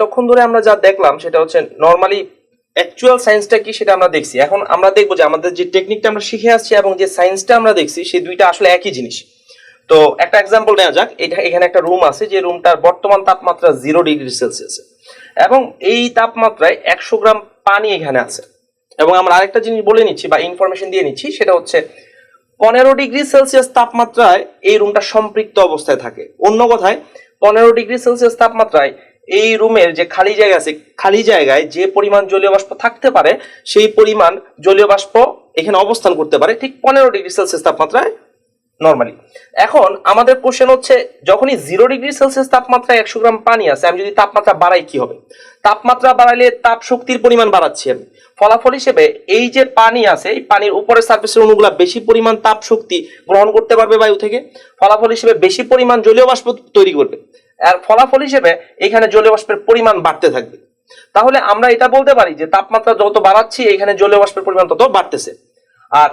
এতক্ষণ ধরে আমরা যা দেখলাম সেটা হচ্ছে নর্মালি অ্যাকচুয়াল সায়েন্সটা কি সেটা আমরা দেখছি। এখন আমরা দেখব যে আমাদের যে টেকনিকটা আমরা শিখে আসছি এবং যে সায়েন্সটা আমরা দেখছি, সেই দুইটা আসলে একই জিনিস। তো একটা এক্সাম্পল নেওয়া যাক। এটা এখানে একটা রুম আছে যে রুমটার বর্তমান তাপমাত্রা জিরো ডিগ্রি সেলসিয়াস এবং এই তাপমাত্রায় একশো গ্রাম পানি এখানে আছে। এবং আমরা আরেকটা জিনিস বলে নিচ্ছি বা ইনফরমেশন দিয়ে নিচ্ছি, সেটা হচ্ছে পনেরো ডিগ্রি সেলসিয়াস তাপমাত্রায় এই রুমটা সম্পৃক্ত অবস্থায় থাকে। অন্য কথায়, পনেরো ডিগ্রি সেলসিয়াস তাপমাত্রায় এই রুমের যে খালি জায়গা আছে, খালি জায়গায় যে পরিমাণ জলীয় বাষ্প থাকতে পারে, সেই পরিমাণ জলীয় বাষ্প এখানে অবস্থান করতে পারে ঠিক পনেরো ডিগ্রি সেলসিয়াস তাপমাত্রায় নর্মালি এখন আমাদের কোশ্চেন হচ্ছে, যখনই জিরো ডিগ্রি সেলসিয়াস তাপমাত্রায় একশো গ্রাম পানি আছে, আমি যদি তাপমাত্রা বাড়াই কি হবে? তাপমাত্রা বাড়াইলে তাপ শক্তির পরিমাণ বাড়াচ্ছি আমি। ফলাফল হিসেবে এই যে পানি আছে, এই পানির উপরে সার্ফেসের অণুগুলা বেশি পরিমাণ তাপ শক্তি গ্রহণ করতে পারবে বায়ু থেকে। ফলাফল হিসেবে বেশি পরিমাণ জলীয় বাষ্প তৈরি করবে। আর ফলাফল হিসেবে এখানে জলীয় বাষ্পের পরিমাণ বাড়তে থাকবে। তাহলে আমরা এটা বলতে পারি যে তাপমাত্রা যত বাড়াচ্ছি, এখানে জলীয় বাষ্পের পরিমাণ তত বাড়তেছে। আর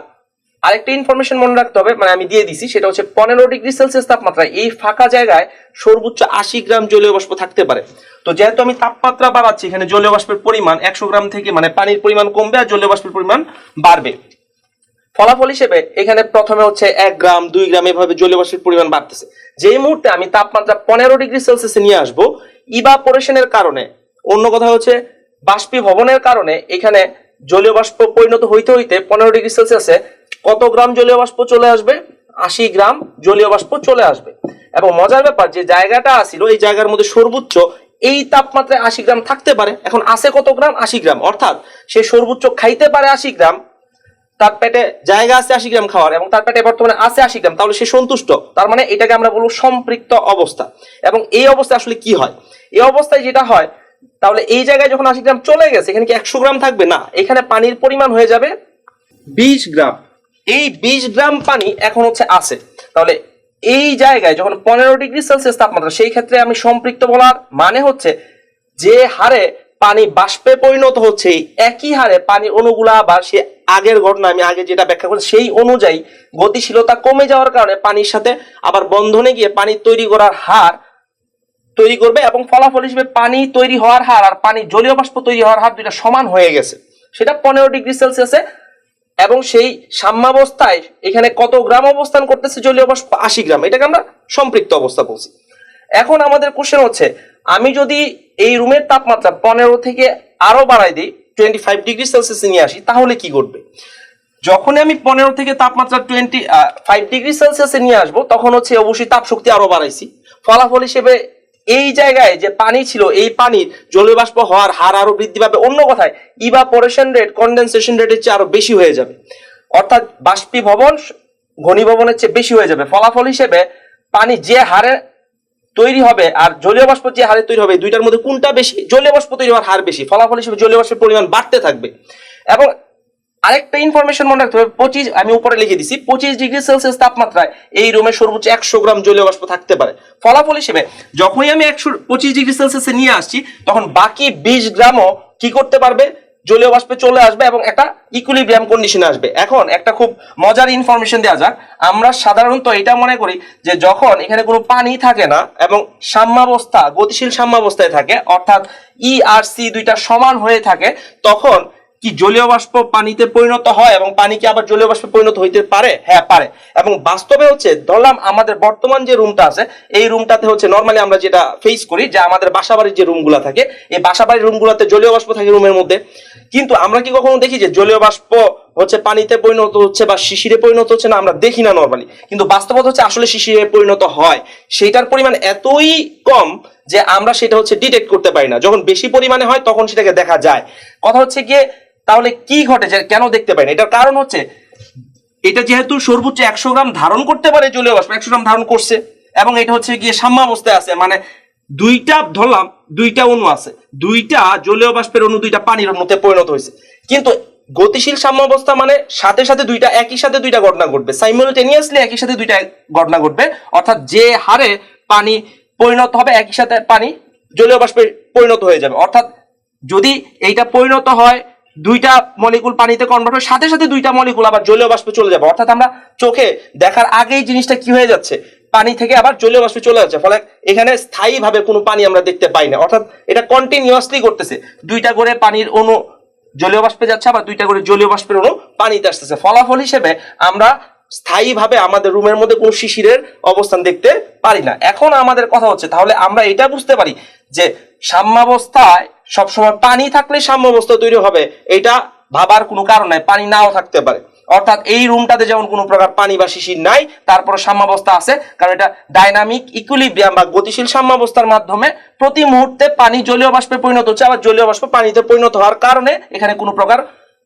আরেকটা ইনফরমেশন মনে রাখতে হবে মানে আমি দিয়ে দিছি, সেটা হচ্ছে পনেরো ডিগ্রি সেলসিয়াস তাপমাত্রায় এই ফাঁকা জায়গায় সর্বোচ্চ আশি গ্রাম জলীয় বাষ্প থাকতে পারে। তো যেহেতু আমি তাপমাত্রা বাড়াচ্ছি, এখানে জলীয় বাষ্পের পরিমাণ একশো গ্রাম থেকে মানে পানির পরিমাণ কমবে আর জলীয় বাষ্পের পরিমাণ বাড়বে। ফলাফল হিসেবে এখানে প্রথমে হচ্ছে এক গ্রাম, দুই গ্রাম, এভাবে জলীয় বাষ্পের পরিমাণ বাড়তেছে। যেই মুহূর্তে আমি তাপমাত্রা পনেরো ডিগ্রি সেলসিয়াসে নিয়ে আসব ইভাপোরেশনের কারণে। অন্য কথা হচ্ছে, বাষ্পীভবনের কারণে এখানে জলীয় বাষ্প পরিণত হইতে হইতে পনেরো ডিগ্রি সেলসিয়াসে কত গ্রাম জলীয় বাষ্প চলে আসবে? আশি গ্রাম জলীয় বাষ্প চলে আসবে। এবং মজার ব্যাপার, যে জায়গাটা আসিল এই জায়গার মধ্যে সর্বোচ্চ এই তাপমাত্রায় আশি গ্রাম থাকতে পারে। এখন আছে কত গ্রাম? আশি গ্রাম। অর্থাৎ সে সর্বোচ্চ খাইতে পারে আশি গ্রাম। তার পেটে জায়গা আছে আশি গ্রাম খাওয়ার এবং তার পেটে বর্তমানে আছে আশি গ্রাম, তাহলে সে সন্তুষ্ট। তার মানে এটাকে আমরা বলব সম্পৃক্ত অবস্থা। এবং এই অবস্থায় আসলে কি হয়? এই অবস্থায় যেটা হয়, তাহলে এই জায়গায় যখন আশি গ্রাম চলে গেছে, এখানে কি একশো গ্রাম থাকবে? না, এখানে পানির পরিমাণ হয়ে যাবে বিশ গ্রাম। এই বিশ গ্রাম পানি এখন হচ্ছে আছে। তাহলে এই জায়গায় যখন পনেরো ডিগ্রি সেলসিয়াস তাপমাত্রা, সেই ক্ষেত্রে আমি সম্পৃক্ত বলার মানে হচ্ছে যে হারে পানি বাষ্পে পরিণত হচ্ছে একই হারে পানির অণুগুলা বা সে আগের ঘটনা আমি আগে যেটা ব্যাখ্যা করি সেই অনুযায়ী গতিশীলতা কমে যাওয়ার কারণে পানির সাথে আবার বন্ধনে গিয়ে পানি তৈরি করার হার তৈরি করবে এবং ফলাফল হিসেবে পানি তৈরি হওয়ার হার আর পানি জলীয় বাষ্প তৈরি হওয়ার হার দুইটা সমান হয়ে গেছে। সেটা পনেরো ডিগ্রি সেলসিয়াসে এবং সেই সাম্যাবস্থায় এখানে কত গ্রাম অবস্থান করতেছে জলীয় বাষ্প? আশি গ্রাম। এটাকে আমরা সম্পৃক্ত অবস্থা বলছি। এখন আমাদের কোশ্চেন হচ্ছে, আমি যদি এই রুমের তাপমাত্রা পনেরো থেকে আরও বাড়াই দিই টোয়েন্টি ফাইভ ডিগ্রি সেলসিয়াসে নিয়ে আসি, তাহলে কি ঘটবে? যখনই আমি পনেরো থেকে তাপমাত্রা টোয়েন্টি ফাইভ ডিগ্রি সেলসিয়াসে নিয়ে আসব, তখন হচ্ছে অবশ্যই তাপ শক্তি আরও বাড়াইছি। ফলাফল হিসেবে এই জায়গায় যে পানি ছিল, এই পানির জলীয় বাষ্প হওয়ার হার আরও বৃদ্ধি পাবে। অন্য কথায় ইভাপোরেশন রেট কন্ডেনসেশন রেটের চেয়ে আরও বেশি হয়ে যাবে। অর্থাৎ বাষ্পীভবন, ঘনীভবনের চেয়ে বেশি হয়ে যাবে। ফলাফল হিসেবে পানি যে হারে তৈরি হবে আর জলীয় বাষ্প যে হারে তৈরি হবে দুইটার মধ্যে কোনটা বেশি? জলীয় বাষ্প তৈরি হওয়ার হার বেশি। ফলাফল হিসেবে জলীয় বাষ্পের পরিমাণ বাড়তে থাকবে। এবং আরেকটা ইনফরমেশন মনে রাখতে হবে, পঁচিশ, আমি উপরে লিখে দিছি, পঁচিশ ডিগ্রি সেলসিয়াস তাপমাত্রায় এই রুমে সর্বোচ্চ একশো গ্রাম জলীয় বাষ্প থাকতে পারে। ফলাফল হিসেবে যখনই আমি একশো, পঁচিশ ডিগ্রি সেলসিয়াসে নিয়ে আসছি, তখন বাকি বিশ গ্রামও কি করতে পারবে? জলীয় বাষ্পে চলে আসবে এবং একটা ইকুইলিব্রিয়াম কন্ডিশনে আসবে। এখন একটা খুব মজার ইনফরমেশন দেওয়া যাক। আমরা সাধারণত এটা মনে করি যে যখন এখানে কোনো পানি থাকে না এবং সাম্যাবস্থা, গতিশীল সাম্যাবস্থায় থাকে, অর্থাৎ ই আর সি দুইটা সমান হয়ে থাকে, তখন কি জলীয় বাষ্প পানিতে পরিণত হয় এবং পানি কি আবার জলীয় বাষ্পে পরিণত হইতে পারে? হ্যাঁ পারে। এবং বাস্তবে হচ্ছে, ধরলাম আমাদের বর্তমান যে রুমটা আছে, এই রুমটাতে হচ্ছে নর্মালি আমরা যেটা ফেস করি, যে আমাদের বাসাবাড়ির যে রুমগুলো থাকে, এই বাসাবাড়ির রুমগুলোতে জলীয় বাষ্প থাকে রুমের মধ্যে। কিন্তু আমরা কি কখনো দেখি যে জলীয় বাষ্প হচ্ছে পানিতে পরিণত হচ্ছে বা শিশিরে পরিণত হচ্ছে না, আমরা দেখি না নর্মালি কিন্তু বাস্তবতা হচ্ছে আসলে শিশিরে পরিণত হয়। সেইটার পরিমাণ এতই কম যে আমরা সেটা হচ্ছে ডিটেক্ট করতে পারি না। যখন বেশি পরিমাণে হয়, তখন সেটাকে দেখা যায়। কথা হচ্ছে গিয়ে, তাহলে কি ঘটে কেন দেখতে পাই না? এটার কারণ হচ্ছে, এটা যেহেতু সর্বোচ্চ একশো গ্রাম ধারণ করতে পারে জলীয় বাষ্প একশো গ্রাম ধারণ করছে, এবং এটা হচ্ছে গিয়ে সাম্যাবস্থায় আছে মানে দুইটা, ধরলাম, দুইটা অণু আছে। দুইটা জলীয় বাষ্পের অণু, দুইটা পানির অণুতে পরিণত হয়েছে। কিন্তু গতিশীল সাম্যাবস্থা মানে সাথে সাথে দুইটা, একই সাথে দুইটা ঘটনা ঘটবে। সাইমুলটেনিয়াসলি একই সাথে দুইটা ঘটনা ঘটবে। অর্থাৎ যে হারে পানি পরিণত হবে, একই সাথে পানি জলীয় বাষ্পে পরিণত হয়ে যাবে। অর্থাৎ যদি এইটা পরিণত হয়, দুইটা মলিকুল পানিতে কনভার্ট হয়, সাথে সাথে দুইটা মলিকুল আবার জলীয় বাষ্পে চলে যাবে। অর্থাৎ আমরা চোখে দেখার আগেই জিনিসটা কি হয়ে যাচ্ছে? পানি থেকে আবার জলীয় বাষ্পে চলে যাচ্ছে। ফলে এখানে স্থায়ীভাবে কোনো পানি আমরা দেখতে পাই না। অর্থাৎ এটা কন্টিনিউয়াসলি করতেছে দুইটা করে পানির অণু জলীয় বাষ্পে যাচ্ছে, আবার দুইটা করে জলীয় বাষ্পের অণু পানিতে আসতেছে। ফলাফল হিসেবে আমরা স্থায়ীভাবে আমাদের রুমের মধ্যে কোনো শিশিরের অবস্থান দেখতে পারি না। এখন আমাদের কথা হচ্ছে, তাহলে আমরা এটা বুঝতে পারি যে সাম্যাবস্থায় সবসময় পানি থাকলে সাম্যাবস্থা তৈরি হবে, এটা ভাবার কোনো কারণ নাই, পানি নাও থাকতে পারে। অর্থাৎ এই রুমটাতে যেমন কোনো প্রকার পানি বা শিশির নাই, তারপরে সাম্যাবস্থা আছে, কারণ এটা ডাইনামিক ইকুইলিব্রিয়াম বা গতিশীল সাম্যাবস্থার মাধ্যমে প্রতি মুহূর্তে পানি জলীয় বাষ্পে পরিণত হচ্ছে, আবার জলীয় বাষ্প পানিতে পরিণত হওয়ার কারণে এখানে কোনো প্রকার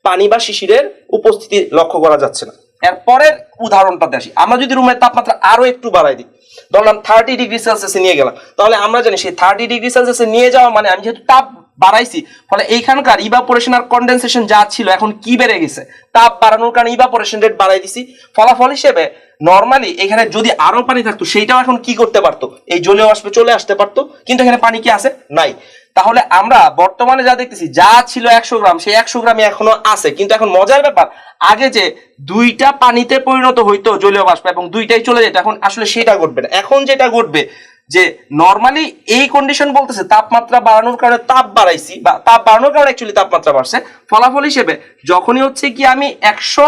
পানি বা শিশিরের উপস্থিতি লক্ষ্য করা যাচ্ছে না। এর পরের উদাহরণটাতে আসি। আমরা যদি রুমের তাপমাত্রা আরও একটু বাড়াই দিই, ধরলাম থার্টি ডিগ্রি সেলসিয়াসে নিয়ে গেলাম। তাহলে আমরা জানি সেই থার্টি ডিগ্রি সেলসিয়াসে নিয়ে যাওয়া মানে আমি যেহেতু তাপ বাড়াইছি। ফলে এইখানকার ইভাপোরেশন আর কন্ডেনসেশন যা ছিল এখন কি বেড়ে গেছে তাপ বাড়ানোর কারণে ইভাপোরেশন রেট বাড়াই দিছি। ফলাফল হিসেবে নর্মালি এখানে যদি আরও পানি থাকতো, সেইটাও এখন কি করতে পারতো? এই জলীয় বাষ্পে চলে আসতে পারতো, কিন্তু এখানে পানি কি আছে? নাই। তাহলে আমরা বর্তমানে যা দেখতেছি, যা ছিল একশো গ্রাম, সেই একশো গ্রামই এখনও আছে। কিন্তু এখন মজার ব্যাপার, আগে যে দুইটা পানিতে পরিণত হইতো জলীয় বাষ্প এবং দুইটাই চলে যেত, এখন আসলে সেটা ঘটবে না। এখন যেটা ঘটবে যে নর্মালি এই কন্ডিশন বলতেছে তাপমাত্রা বাড়ানোর কারণে তাপ বাড়াইছি বা তাপ বাড়ানোর কারণে অ্যাকচুয়ালি তাপমাত্রা বাড়ছে। ফলাফল হিসেবে যখনই হচ্ছে কি আমি একশো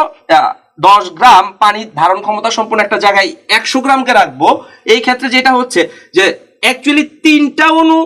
দশ গ্রাম পানি ধারণ ক্ষমতা সম্পন্ন একটা জায়গায় একশো গ্রামকে রাখব, এই ক্ষেত্রে যেটা হচ্ছে যে অ্যাকচুয়ালি তিনটা অণু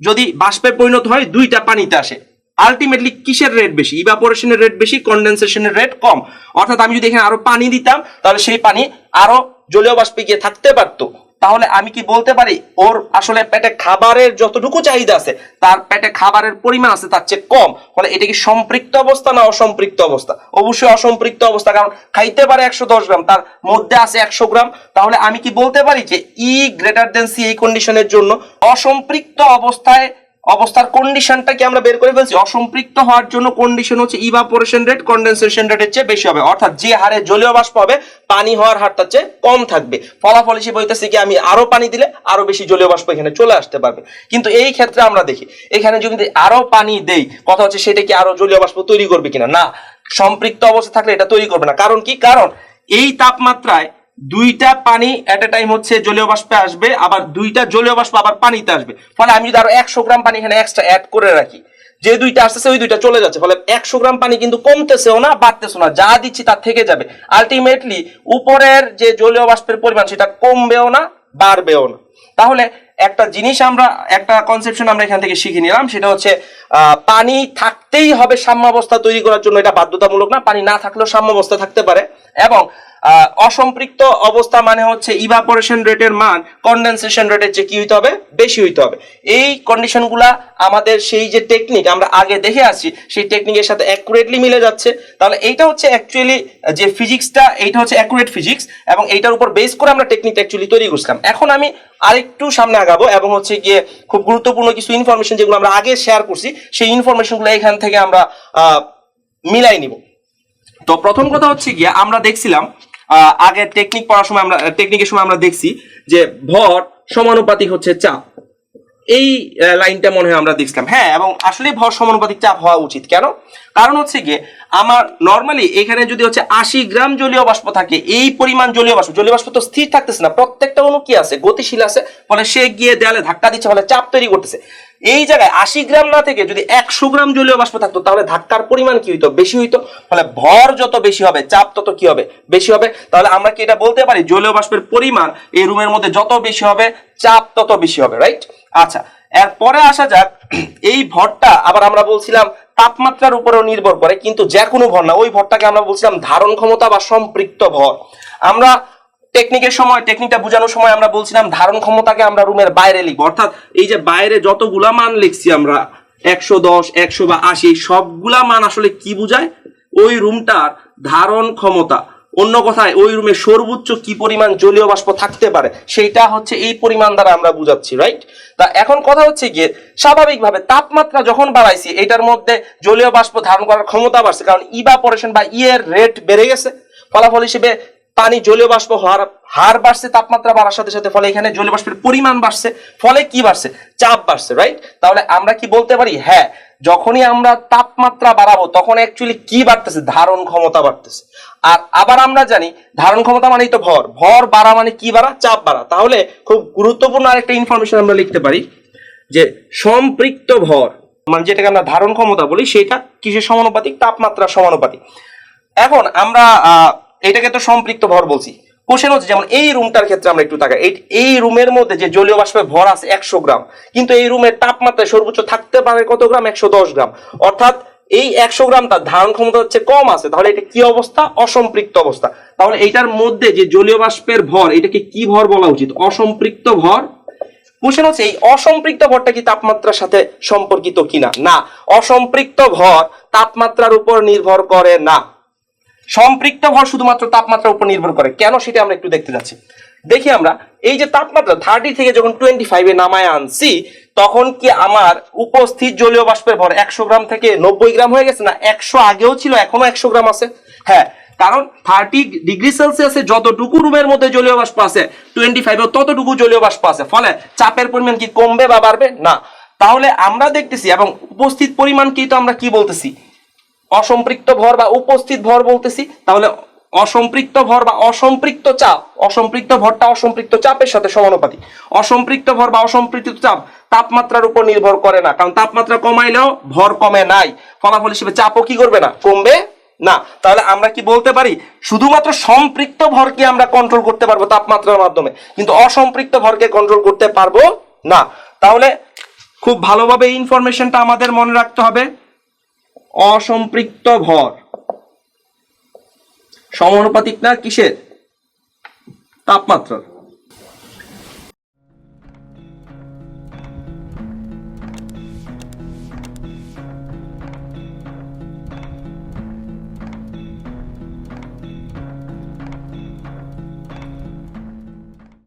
যদি বাষ্পে পরিণত হয়, দুইটা পানিতে আসে। আলটিমেটলি কিসের রেট বেশি? ইভাপোরেশনের রেট বেশি কন্ডেনসেশনের রেট কম। অর্থাৎ আমি যদি এখানে আরও পানি দিতাম, তাহলে সেই পানি আরও জলীয় বাষ্পে গিয়ে থাকতে পারতো। তাহলে আমি কি বলতে পারি? ওর আসলে পেটে খাবারের যতটুকু চাহিদা আছে, তার পেটে খাবারের পরিমাণ আছে তার চেয়ে কম। ফলে এটা কি সম্পৃক্ত অবস্থা না অসম্পৃক্ত অবস্থা? অবশ্যই অসম্পৃক্ত অবস্থা, কারণ খাইতে পারে একশো দশ গ্রাম, তার মধ্যে আছে একশো গ্রাম। তাহলে আমি কি বলতে পারি যে ই গ্রেটার দেন সি এই কন্ডিশনের জন্য অসম্পৃক্ত অবস্থায় অবস্থার কন্ডিশনটা কি আমরা বের করে ফেলছি? অসম্পৃক্ত হওয়ার জন্য কন্ডিশন হচ্ছে ইভাপোরেশন রেট কন্ডেনসেশন রেটের চেয়ে বেশি হবে। অর্থাৎ যে হারে জলীয় বাষ্প হবে, পানি হওয়ার হার তার চেয়ে কম থাকবে। ফলাফল হিসেবে হইতেছে কি, আমি আরও পানি দিলে আরও বেশি জলীয় বাষ্প এখানে চলে আসতে পারবে। কিন্তু এই ক্ষেত্রে আমরা দেখি, এখানে যদি আরও পানি দেই, কথা হচ্ছে সেটা কি আরও জলীয় বাষ্প তৈরি করবে কিনা? না, সম্পৃক্ত অবস্থা থাকলে এটা তৈরি করবে না। কারণ কি? কারণ এই তাপমাত্রায় দুইটা পানি এট এ টাইম হচ্ছে জলীয় বাষ্পে আসবে, আবার দুইটা জলীয় বাষ্প আবার পানিতে আসবে। ফলে আমি যদি আরও একশো গ্রাম পানি এখানে এক্সট্রা অ্যাড করে রাখি, যে দুইটা আসতেছে ওই দুইটা চলে যাচ্ছে। ফলে একশো গ্রাম পানি কিন্তু কমতেছেও না, বাড়তেছেও না, যা দিচ্ছি তার থেকে যাবে। আলটিমেটলি উপরের যে জলীয় বাষ্পের পরিমাণ সেটা কমবেও না, বাড়বেও না। তাহলে একটা জিনিস আমরা, একটা কনসেপশন আমরা এখান থেকে শিখে নিলাম, সেটা হচ্ছে পানি থাকতেই হবে সাম্যাবস্থা তৈরি করার জন্য, এটা বাধ্যতামূলক না, পানি না থাকলেও সাম্যাবস্থা থাকতে পারে। এবং অসম্পৃক্ত অবস্থা মানে হচ্ছে ইভাপোরেশন রেটের মান কন্ডেনসেশন রেটের চেয়ে কি হইতে হবে? বেশি হইতে হবে। এই কন্ডিশনগুলা আমাদের সেই যে টেকনিক আমরা আগে দেখে আসছি, সেই টেকনিকের সাথে অ্যাকুরেটলি মিলে যাচ্ছে। তাহলে এইটা হচ্ছে অ্যাকচুয়ালি যে ফিজিক্সটা এইটা হচ্ছে অ্যাকুরেট ফিজিক্স এবং এইটার উপর বেস করে আমরা টেকনিকটা অ্যাকচুয়ালি তৈরি করছিলাম। এখন আমি আরেকটু সামনে আগাবো এবং হচ্ছে গিয়ে খুব গুরুত্বপূর্ণ কিছু ইনফরমেশন যেগুলো আমরা আগে শেয়ার করছি, সেই ইনফরমেশনগুলো এখান থেকে আমরা মিলাই নিব। তো প্রথম কথা হচ্ছে গিয়ে আমরা দেখছিলাম আগে টেকনিক পড়ার সময় আমরা টেকনিকের সময় আমরা দেখছি যে ভর সমানুপাতিক হচ্ছে চাপ। এই লাইনটা মনে হয় আমরা দেখছিলাম। হ্যাঁ এবং আসলে ভর সমানুপাতিক চাপ হওয়া উচিত। কেন? কারণ হচ্ছে গিয়ে, আমার নর্মালি এখানে যদি হচ্ছে আশি গ্রাম জলীয় বাষ্প থাকে, এই পরিমাণ জলীয় বাষ্প জলীয় বাষ্প তো স্থির থাকতেছে না, প্রত্যেকটা অণু কি আছে? গতিশীল আছে, ফলে সে গিয়ে দেয়ালে ধাক্কা দিচ্ছে, ফলে চাপ তৈরি করতেছে। এই জায়গায় আশি গ্রাম না থেকে যদি একশো গ্রাম জলীয় বাষ্প থাকতো, তাহলে ধাক্কার পরিমাণ কি হইতো? বেশি হইতো। ফলে ভর যত বেশি হবে, চাপ তত কি হবে? বেশি হবে। তাহলে আমরা কি এটা বলতে পারি? জলীয় বাষ্পের পরিমাণ এই রুমের মধ্যে যত বেশি হবে, চাপ তত বেশি হবে রাইট আচ্ছা এরপরে আসা যাক, এই ভরটা আবার আমরা বলছিলাম তাপমাত্রার উপরেও নির্ভর করে, কিন্তু যে কোনো ভর না, ওই ভরটাকে আমরা বলছিলাম ধারণ ক্ষমতা বা সম্পৃক্ত ভর। আমরা টেকনিকের সময় টেকনিকটা বোঝানোর সময় আমরা বলছিলাম ধারণ ক্ষমতাকে আমরা রুমের বাইরে লিখব। অর্থাৎ এই যে বাইরে যতগুলা মান লিখছি আমরা, একশো দশ, একশো বা আশি সবগুলা মান আসলে কি বোঝায়? ওই রুমটার ধারণ ক্ষমতা। অন্য কথায় ওই রুমে সর্বোচ্চ কি পরিমাণ জলীয় বাষ্প থাকতে পারে, সেইটা হচ্ছে এই পরিমাণ দ্বারা আমরা বুঝাচ্ছি রাইট তা এখন কথা হচ্ছে গিয়ে, স্বাভাবিকভাবে তাপমাত্রা যখন বাড়াইছি, এটার মধ্যে জলীয় বাষ্প ধারণ করার ক্ষমতা বাড়ছে, কারণ ইভাপোরেশন বা ইয়ের রেট বেড়ে গেছে। ফলাফল হিসেবে পানি জলীয় বাষ্প হওয়ার হার বাড়ছে, তাপমাত্রা বাড়ার সাথে সাথে, ফলে এখানে জলীয় বাষ্পের পরিমাণ বাড়ছে। ফলে কি বাড়ছে? চাপ বাড়ছে রাইট তাহলে আমরা কি বলতে পারি? হ্যাঁ যখনই আমরা তাপমাত্রা বাড়াবো, তখন অ্যাকচুয়ালি কি বাড়তেছে? ধারণ ক্ষমতা বাড়তেছে। আর আবার আমরা জানি, ধারণ ক্ষমতা মানেই তো ভর। ভর বাড়া মানে কি বাড়া? চাপ বাড়া। তাহলে খুব গুরুত্বপূর্ণ আরেকটা ইনফরমেশন আমরা লিখতে পারি, যে সম্পৃক্ত ভর মানে যেটাকে আমরা ধারণ ক্ষমতা বলি, সেটা কিসের সমানুপাতিক? তাপমাত্রা সমানুপাতিক। এখন আমরা এটাকে তো সম্পৃক্ত ভর বলছি। কোশ্চেন হচ্ছে যেমন এই রুমটার ক্ষেত্রে আমরা একটু তাকাই। এই- রুমের মধ্যে যে জলীয় বাষ্পের ভর আছে একশো গ্রাম, কিন্তু এই রুমের তাপমাত্রা সর্বোচ্চ থাকতে পারে কত গ্রাম? একশো দশ গ্রাম। অর্থাৎ এই একশো গ্রাম তার ধারণ ক্ষমতা হচ্ছে কম আছে। তাহলে এটা কি অবস্থা? অসম্পৃক্ত অবস্থা। তাহলে এইটার মধ্যে যে জলীয় বাষ্পের ভর, এটাকে কি ভর বলা উচিত? অসম্পৃক্ত ভর। কোশ্চেন হচ্ছে এই অসম্পৃক্ত ভরটা কি তাপমাত্রার সাথে সম্পর্কিত কিনা? না। অসম্পৃক্ত ভর তাপমাত্রার উপর নির্ভর করে না। সম্পৃক্ত ভর শুধুমাত্র তাপমাত্রার উপর নির্ভর করে। কেন সেটা আমরা একটু দেখতে যাচ্ছি। দেখি আমরা, এই যে তাপমাত্রা থার্টি থেকে যখন টোয়েন্টি ফাইভে নামায় আনছি, তখন কি আমার উপস্থিত জলীয় বাষ্পের ভর একশো গ্রাম থেকে নব্বই গ্রাম হয়ে গেছে না একশো আগেও ছিল, এখনও একশো গ্রাম আছে? হ্যাঁ কারণ থার্টি ডিগ্রি সেলসিয়াসে যতটুকু রুমের মধ্যে জলীয় বাষ্প আছে টোয়েন্টি ফাইভে ততটুকু জলীয় বাষ্প আছে। ফলে চাপের পরিমাণ কি কমবে বা বাড়বে? না। তাহলে আমরা দেখতেছি এবং উপস্থিত পরিমাণ কি তো আমরা কি বলতেছি? অসম্পৃক্ত ভর বা উপস্থিত ভর বলতেছি, তাহলে অসম্পৃক্ত ভর বা অসম্পৃক্ত চাপ, অসম্পৃক্ত ভরটা অসম্পৃক্ত চাপের সাথে সমানুপাতিক। অসম্পৃক্ত ভর বা অসম্পৃক্ত চাপ তাপমাত্রার উপর নির্ভর করে না, কারণ তাপমাত্রা কমাইলেও ভর কমে নাই। ফলাফল হিসেবে চাপও কি করবে না? কমবে না। তাহলে আমরা কি বলতে পারি? শুধুমাত্র সম্পৃক্ত ভরকে আমরা কন্ট্রোল করতে পারব তাপমাত্রার মাধ্যমে, কিন্তু অসম্পৃক্ত ভরকে কন্ট্রোল করতে পারব না। তাহলে খুব ভালোভাবে ইনফরমেশনটা আমাদের মনে রাখতে হবে। অসম্পৃক্ত ভর। সমানুপাতিক না কিসের? তাপমাত্রার।